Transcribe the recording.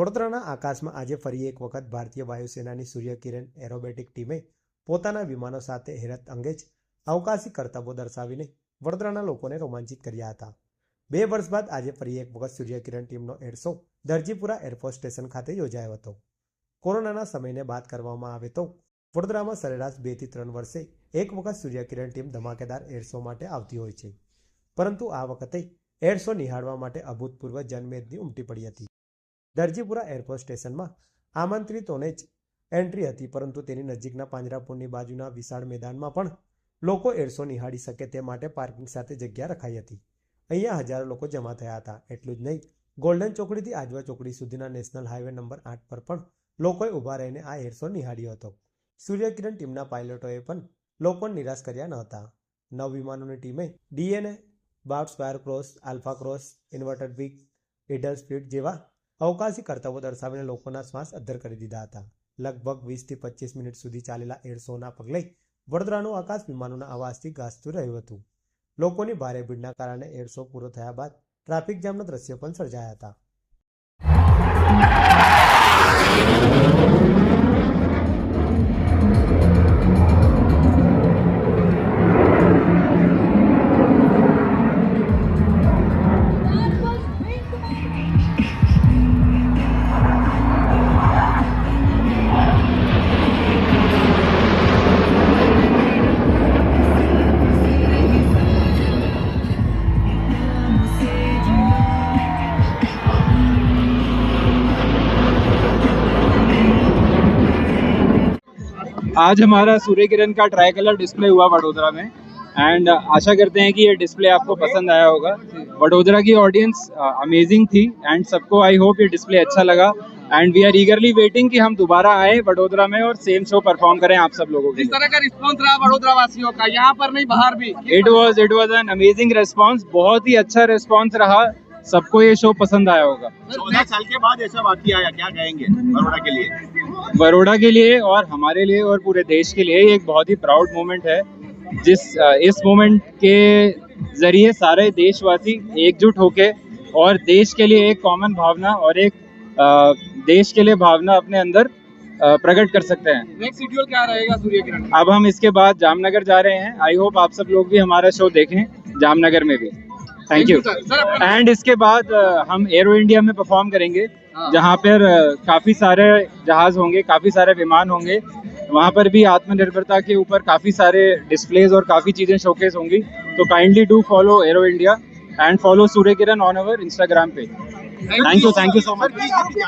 વડોદરાના આકાશમાં આજે ફરી એક વખત ભારતીય વાયુસેનાની સૂર્યકિરણ એરોબેટિક ટીમે પોતાના વિમાનો સાથે હેરત અંગે જ અવકાશી કરતબો દર્શાવીને વડોદરાના લોકોને રોમાંચિત કર્યા હતા બે વર્ષ બાદ આજે ફરી એક વખત સૂર્યકિરણ ટીમનો એરશો દરજીપુરા એરફોર્સ સ્ટેશન ખાતે યોજાયો હતો કોરોનાના સમયને બાદ કરવામાં આવે તો વડોદરામાં સરેરાશ બેથી ત્રણ વર્ષે એક વખત સૂર્યકિરણ ટીમ ધમાકેદાર એરશો માટે આવતી હોય છે પરંતુ આ વખતે એરશો નિહાળવા માટે અભૂતપૂર્વ જનમેદની ઉમટી પડી હતી દરજીપુરા એરફોર્સ સ્ટેશનમાં આમંત્રિતોને જ એન્ટ્રી હતી પરંતુ તેની નજીકના પાંજરાપુરની બાજુના વિશાળ મેદાનમાં પણ લોકો એરસો નિહાળી શકે તે માટે પાર્કિંગ સાથે જગ્યા રખાઈ હતી અહીંયા હજારો લોકો જમા થયા હતા એટલું જ નહીં ગોલ્ડન ચોકડીથી આજવા ચોકડી સુધીના નેશનલ હાઈવે નંબર આઠ પર પણ લોકોએ ઊભા રહીને આ એરસો નિહાળ્યો હતો સૂર્યકિરણ ટીમના પાયલોટોએ પણ લોકોને નિરાશ કર્યા ન હતા નવ વિમાનોની ટીમે ડીએનએ બાઉટ square cross alpha cross inverter વિક એડલ સ્પીડ જેવા અવકાશી કરતબો દર્શાવીને લોકોના શ્વાસ અદ્ધર કરી દીધા હતા લગભગ વીસથી પચીસ મિનિટ સુધી ચાલેલા એર પગલે વડોદરાનું આકાશ વિમાનોના અવાજથી ગાજતું રહ્યું હતું લોકોની ભારે ભીડના કારણે એર પૂરો થયા બાદ ટ્રાફિક જામના દ્રશ્યો પણ સર્જાયા હતા आज हमारा सूर्य किरण का ट्राई कलर डिस्प्ले हुआ वडोदरा में एंड uh, आशा करते हैं कि ये डिस्प्ले आपको पसंद आया होगा वडोदरा की ऑडियंस अमेजिंग uh, थी एंड सबको आई होप ये डिस्प्ले अच्छा लगा and we are eagerly waiting कि हम दोबारा आए वडोदरा में और सेम शो परफॉर्म करें आप सब लोगों के इस तरह का रहा यहाँ पर नहीं बाहर भी it was it was an amazing response बहुत ही अच्छा रेस्पॉन्स रहा सबको ये शो पसंद आया होगा चौदह साल के बाद ऐसा वाक्य आया क्या कहेंगे बड़ोड़ा के लिए बड़ोड़ा के लिए और हमारे लिए और पूरे देश के लिए एक बहुत ही प्राउड मोमेंट है जिस इस मोमेंट के जरिए सारे देशवासी एकजुट होके और देश के लिए एक कॉमन भावना और एक देश के लिए भावना अपने अंदर प्रकट कर सकते हैं नेक्स्ट शेड्यूल क्या रहेगा सूर्य किरण अब हम इसके बाद जामनगर जा रहे हैं आई होप आप सब लोग भी हमारा शो देखें जामनगर में भी थैंक यू एंड इसके बाद हम एयरो इंडिया में परफॉर्म करेंगे हाँ। जहाँ पर काफ़ी सारे जहाज होंगे काफ़ी सारे विमान होंगे वहाँ पर भी आत्मनिर्भरता के ऊपर काफ़ी सारे डिस्प्लेज और काफ़ी चीज़ें शोकेस होंगी तो kindly do follow Aero India and follow Surya Kiran on our Instagram पे thank you thank you so much